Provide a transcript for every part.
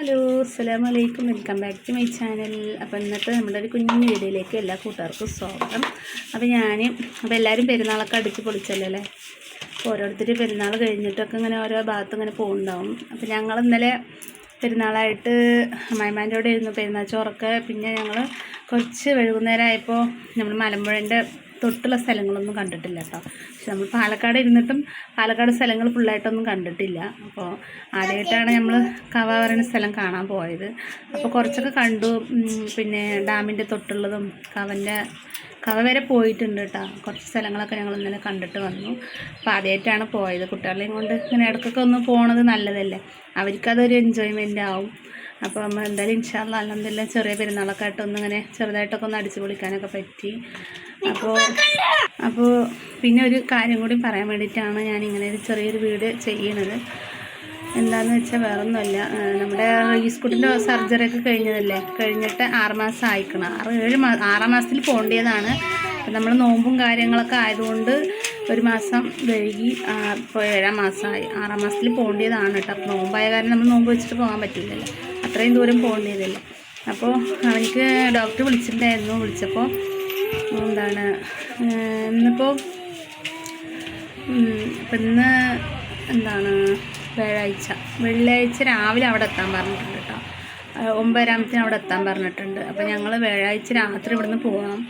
Hello അസ്സാം വലൈക്കും welcome back to my channel. അപ്പോൾ ഇന്നത്തെ നമ്മുടെ ഒരു കുഞ്ഞു വീഡിയോയിലേക്ക് എല്ലാ കൂട്ടുകാർക്കും സ്വാഗതം. അപ്പോൾ ഞാൻ അപ്പോൾ എല്ലാവരും പെരുന്നാളൊക്കെ അടിച്ച് പൊളിച്ചല്ലോ അല്ലേ? ഓരോരുത്തർ പെരുന്നാൾ കഴിഞ്ഞിട്ടൊക്കെ ഇങ്ങനെ ഓരോ ഭാഗത്ത് ഇങ്ങനെ പോകുന്നുണ്ടാവും അപ്പോൾ ഞങ്ങൾ ഇന്നലെ പെരുന്നാളായിട്ട് അമ്മായിമാന്റെ കൂടെ ഇരുന്നു പെരുന്നാൾ ചോറൊക്കെ. പിന്നെ ഞങ്ങൾ കുറച്ച് വൈകുന്നേരമായപ്പോൾ നമ്മൾ മലമ്പുഴന്റെ തൊട്ടുള്ള സ്ഥലങ്ങളൊന്നും കണ്ടിട്ടില്ല കേട്ടോ. പക്ഷെ നമ്മൾ പാലക്കാട് ഇരുന്നിട്ടും പാലക്കാട് സ്ഥലങ്ങൾ ഫുള്ളായിട്ടൊന്നും കണ്ടിട്ടില്ല. അപ്പോൾ ആദ്യമായിട്ടാണ് നമ്മൾ കവ പറയുന്ന സ്ഥലം കാണാൻ പോയത്. അപ്പോൾ കുറച്ചൊക്കെ കണ്ടു. പിന്നെ ഡാമിന്റെ തൊട്ടുള്ളതും കവന്റെ കവ വരെ പോയിട്ടുണ്ട് കേട്ടോ. കുറച്ച് സ്ഥലങ്ങളൊക്കെ ഞങ്ങൾ ഇന്നലെ കണ്ടിട്ട് വന്നു. അപ്പോൾ ആദ്യമായിട്ടാണ് പോയത്. കുട്ടികളെയും കൊണ്ട് ഇങ്ങനെ ഇടയ്ക്കൊക്കെ ഒന്ന് പോണത് നല്ലതല്ലേ? അവർക്കതൊരു എൻജോയ്മെന്റ് ആവും. അപ്പോൾ നമ്മൾ എന്തായാലും ഇൻഷാല്ല അല്ലെന്തെല്ലാം ചെറിയ പെരുന്നാളൊക്കെ ആയിട്ട് ഇങ്ങനെ ചെറുതായിട്ടൊക്കെ ഒന്ന് അടിച്ചു പൊളിക്കാനൊക്കെ പറ്റി. അപ്പോൾ അപ്പോൾ പിന്നെ ഒരു കാര്യം കൂടി പറയാൻ വേണ്ടിയിട്ടാണ് ഞാൻ ഇങ്ങനെ ഒരു ചെറിയൊരു വീഡിയോ ചെയ്യണത് എന്താണെന്ന് വെച്ചാൽ വേറൊന്നുമല്ല. ഒന്നുമല്ല നമ്മുടെ ഈസ്കുട്ടിന്റെ സർജറി ഒക്കെ കഴിഞ്ഞതല്ലേ? കഴിഞ്ഞിട്ട് ആറ് മാസം ആയിക്കണം. ആറ് ഏഴ് മാസം ആറാം മാസത്തിൽ പോകേണ്ടതാണ്. നമ്മൾ നോമ്പും കാര്യങ്ങളൊക്കെ ആയതുകൊണ്ട് ഒരു മാസം വൈകി ഇപ്പോൾ ഏഴാം മാസമായി. ആറാം മാസത്തിൽ പോകേണ്ടതാണ് കേട്ടോ. അപ്പോൾ നോമ്പായ കാരണം നമ്മൾ നോമ്പ് വെച്ചിട്ട് പോകാൻ പറ്റില്ലല്ലോ. അത്രയും ദൂരം പോകേണ്ടതല്ല അപ്പോൾ അവനിക്ക് ഡോക്ടർ വിളിച്ചിട്ടുണ്ടായിരുന്നു. വിളിച്ചപ്പോൾ ഏഹ് ഇന്നിപ്പോൾ അപ്പം ഇന്ന് എന്താണ് വ്യാഴാഴ്ച. വെള്ളിയാഴ്ച രാവിലെ അവിടെ എത്താൻ പറഞ്ഞിട്ടുണ്ട് കേട്ടോ. ഒമ്പതരാമത്തിന് അവിടെ എത്താൻ പറഞ്ഞിട്ടുണ്ട്. അപ്പോൾ ഞങ്ങൾ വ്യാഴാഴ്ച രാത്രി ഇവിടുന്ന് പോകണം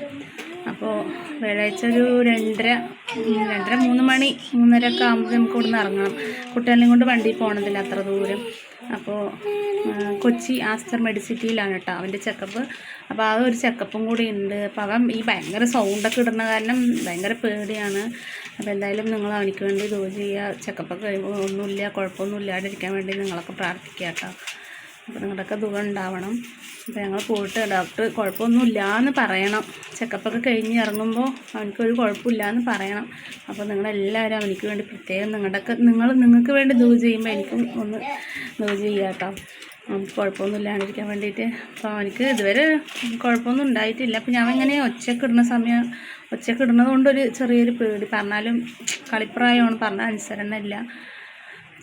അപ്പോൾ വ്യാഴാഴ്ച ഒരു രണ്ടര രണ്ടര മൂന്ന് മണി മൂന്നര ഒക്കെ ആകുമ്പോൾ നമുക്ക് ഇവിടുന്ന് ഇറങ്ങണം. കുട്ടികളെയും കൊണ്ട് വണ്ടി പോകണതില്ല അത്ര ദൂരം. അപ്പോൾ കൊച്ചി ആസ്റ്റർ മെഡിസിറ്റിയിലാണ് കേട്ടോ അവന്റെ ചെക്കപ്പ് അപ്പോൾ ആ ഒരു ചെക്കപ്പും കൂടി ഉണ്ട്. അപ്പോൾ അവൻ ഈ ഭയങ്കര സൗണ്ടൊക്കെ ഇടുന്ന കാരണം ഭയങ്കര പേടിയാണ്. അപ്പോൾ എന്തായാലും നിങ്ങൾ അവനിക്ക് വേണ്ടി ദോ ചെയ്യുക. ചെക്കപ്പൊക്കെ ഒന്നുമില്ല കുഴപ്പമൊന്നും ഇല്ലാതിരിക്കാൻ വേണ്ടി നിങ്ങളൊക്കെ പ്രാർത്ഥിക്കുക കേട്ടോ. അപ്പോൾ നിങ്ങളുടെയൊക്കെ ദുഃഖം ഉണ്ടാവണം. അപ്പോൾ ഞങ്ങൾ പോയിട്ട് ഡോക്ടർ കുഴപ്പമൊന്നുമില്ല എന്ന് പറയണം ചെക്കപ്പൊക്കെ കഴിഞ്ഞ് ഇറങ്ങുമ്പോൾ അവനക്കൊരു കുഴപ്പമില്ല എന്ന് പറയണം. അപ്പോൾ നിങ്ങളെല്ലാവരും അവനിക്ക് വേണ്ടി പ്രത്യേകം നിങ്ങളുടെയൊക്കെ നിങ്ങൾ നിങ്ങൾക്ക് വേണ്ടി ദൂ ചെയ്യുമ്പോൾ എനിക്കും ഒന്ന് ദൂ ചെയ്യുക കേട്ടോ. കുഴപ്പമൊന്നും വേണ്ടിയിട്ട്. അപ്പോൾ അവനിക്ക് ഇതുവരെ കുഴപ്പമൊന്നും ഉണ്ടായിട്ടില്ല. അപ്പോൾ ഞാൻ ഇങ്ങനെ ഒച്ചയ്ക്ക് ഇടുന്ന സമയം ഒച്ചയ്ക്ക് ഇടുന്നത് ചെറിയൊരു പേടി. പറഞ്ഞാലും കളിപ്രായമാണ് പറഞ്ഞ അനുസരണമില്ല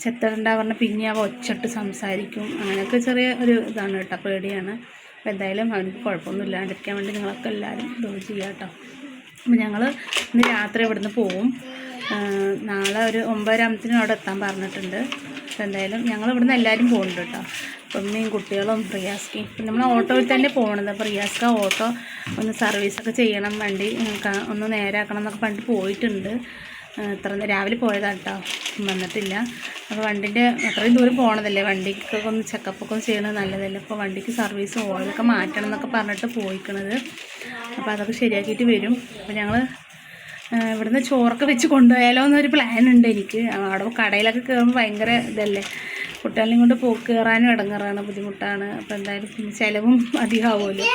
ചെത്തണ്ട പറഞ്ഞ പിന്നെ അവ ഒച്ചിട്ട് സംസാരിക്കും. അങ്ങനെയൊക്കെ ചെറിയ ഒരു ഇതാണ് കേട്ടോ പേടിയാണ്. അപ്പോൾ എന്തായാലും അവനക്ക് കുഴപ്പമൊന്നും ഇല്ലാണ്ടിരിക്കാൻ വേണ്ടി നിങ്ങളൊക്കെ എല്ലാവരും ഇതൊക്കെ ചെയ്യുക കേട്ടോ. അപ്പോൾ ഞങ്ങൾ ഇന്ന് രാത്രി ഇവിടുന്ന് പോവും. നാളെ ഒരു ഒമ്പതരാമത്തിന് അവിടെ എത്താൻ പറഞ്ഞിട്ടുണ്ട്. അപ്പോൾ എന്തായാലും ഞങ്ങൾ ഇവിടുന്ന് എല്ലാവരും പോകുന്നുണ്ട് കേട്ടോ. ഉമ്മയും കുട്ടികളും റിയാസ്കയും ഇപ്പം നമ്മൾ ഓട്ടോയിൽ തന്നെ പോകണത് അപ്പോൾ റിയാസ്ക ഓട്ടോ ഒന്ന് സർവീസൊക്കെ ചെയ്യണം വേണ്ടി ഒന്ന് നേരാക്കണം എന്നൊക്കെ പണ്ട് പോയിട്ടുണ്ട്. ഇത്ര രാവിലെ പോയതാണ് കേട്ടോ വന്നിട്ടില്ല. അപ്പോൾ വണ്ടിന്റെ അത്രയും ദൂരം പോകണതല്ലേ വണ്ടിക്കൊക്കെ ഒന്ന് ചെക്കപ്പൊക്കെ ഒന്ന് ചെയ്യണത് നല്ലതല്ലേ? അപ്പോൾ വണ്ടിക്ക് സർവീസ് ഓയിലൊക്കെ മാറ്റണം എന്നൊക്കെ പറഞ്ഞിട്ട് പോയിക്കണത്. അപ്പോൾ അതൊക്കെ ശരിയാക്കിയിട്ട് വരും. അപ്പോൾ ഞങ്ങൾ ഇവിടുന്ന് ചോറൊക്കെ വെച്ച് കൊണ്ടുപോയാലോ എന്നൊരു പ്ലാൻ ഉണ്ട് എനിക്ക്. അവിടെ കടയിലൊക്കെ കയറുമ്പോൾ ഭയങ്കര ഇതല്ലേ? കുട്ടികളെയും കൊണ്ട് പോക്ക് കയറാനും ഇടങ്ങാറാണ് ബുദ്ധിമുട്ടാണ്. അപ്പോൾ എന്തായാലും ചിലവും അധികമാവുമല്ലോ.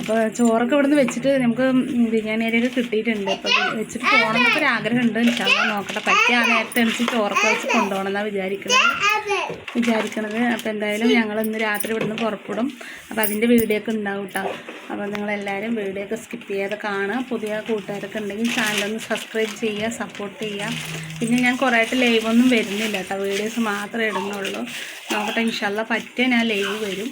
അപ്പോൾ ചോറൊക്കെ ഇവിടുന്ന് വെച്ചിട്ട് നമുക്ക് ബിരിയാണി അരിയൊക്കെ കിട്ടിയിട്ടുണ്ട്. അപ്പോൾ വെച്ചിട്ട് പോകണം എന്നൊക്കെ ഒരു ആഗ്രഹമുണ്ട്. ഇൻഷാല്ല നോക്കട്ടെ. പറ്റിയ നേരത്തെ എണിച്ച് ചോറൊക്കെ വെച്ച് കൊണ്ടുപോകണം എന്നാണ് വിചാരിക്കുന്നത്. വിചാരിക്കണത്. അപ്പോൾ എന്തായാലും ഞങ്ങൾ ഇന്ന് രാത്രി ഇവിടുന്ന് പുറപ്പെടും. അപ്പോൾ അതിന്റെ വീഡിയോ ഒക്കെ ഉണ്ടാവും കേട്ടോ അപ്പോൾ നിങ്ങളെല്ലാവരും വീഡിയോ ഒക്കെ സ്കിപ്പ് ചെയ്യാതെ കാണുക. പുതിയ കൂട്ടുകാരൊക്കെ ഉണ്ടെങ്കിൽ ചാനലൊന്ന് സബ്സ്ക്രൈബ് ചെയ്യുക സപ്പോർട്ട് ചെയ്യുക. പിന്നെ ഞാൻ കുറേ ആയിട്ട് ലൈവ് ഒന്നും വരുന്നില്ല കേട്ടോ വീഡിയോസ് മാത്രമേ ഇടുന്നുള്ളൂ. നോക്കട്ടെ ഇൻഷല്ല പറ്റിയ ഞാൻ ലൈവ് വരും.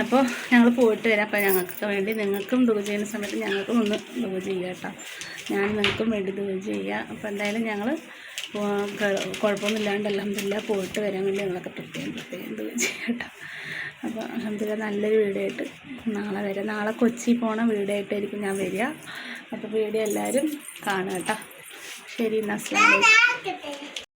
അപ്പോൾ ഞങ്ങൾ പോയിട്ട് വരാം. അപ്പോൾ ഞങ്ങൾക്ക് വേണ്ടി നിങ്ങൾക്കും ദുഃഖ ചെയ്യുന്ന സമയത്ത് ഞങ്ങൾക്കും ഒന്ന് ദുഃഖ ചെയ്യുക കേട്ടോ ഞാൻ നിങ്ങൾക്കും വേണ്ടി ദുഃഖ ചെയ്യുക അപ്പോൾ എന്തായാലും ഞങ്ങൾ കുഴപ്പമൊന്നുമില്ലാണ്ട് അലഹമില്ല പോയിട്ട് വരാൻ വേണ്ടി ഞങ്ങളൊക്കെ പ്രത്യേകം പ്രത്യേകം ചെയ്യുക അപ്പോൾ അലഹമില്ല നല്ലൊരു വീഡിയോ ആയിട്ട് നാളെ വരാം. നാളെ കൊച്ചി പോണ വീഡിയോ ഞാൻ വരിക. അപ്പോൾ വീഡിയോ എല്ലാവരും കാണുക കേട്ടോ. ശരി എന്നാൽ അസ്ലാം